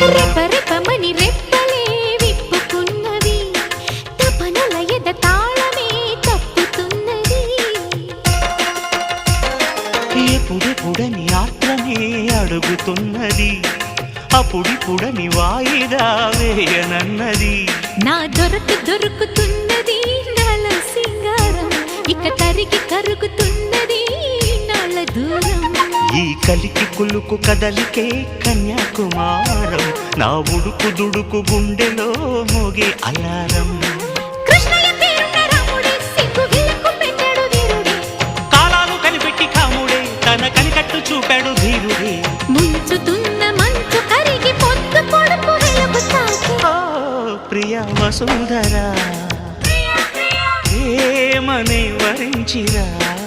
రెప రెపమని రెప్పలే విప్పుకున్నవి తపనల ఎద తాళమే తప్పుతున్నది ఎప్పుడెప్పుడని ఆత్రమే అడుగుతున్నది. అప్పుడిప్పుడని వాయిదా వేయనన్నది. నా దొరకు దొరుకుతున్నది నాల సింగారం. ఇక తరిగి కరుగుతున్నది ఈ కలికి కులుకు కదలికే కన్యాకుమారం. నా ఉడుకు దుడుకు గుండెలో మోగే అలారం. కాలాలు కనిపెట్టి కాముడే తన కనికట్టు చూపాడు ధీరుడే. ముంచుతున్న మంచు కరిగి పొద్దు పొడుపు ప్రియ వసుంధరా. ఏమని వరించిరా?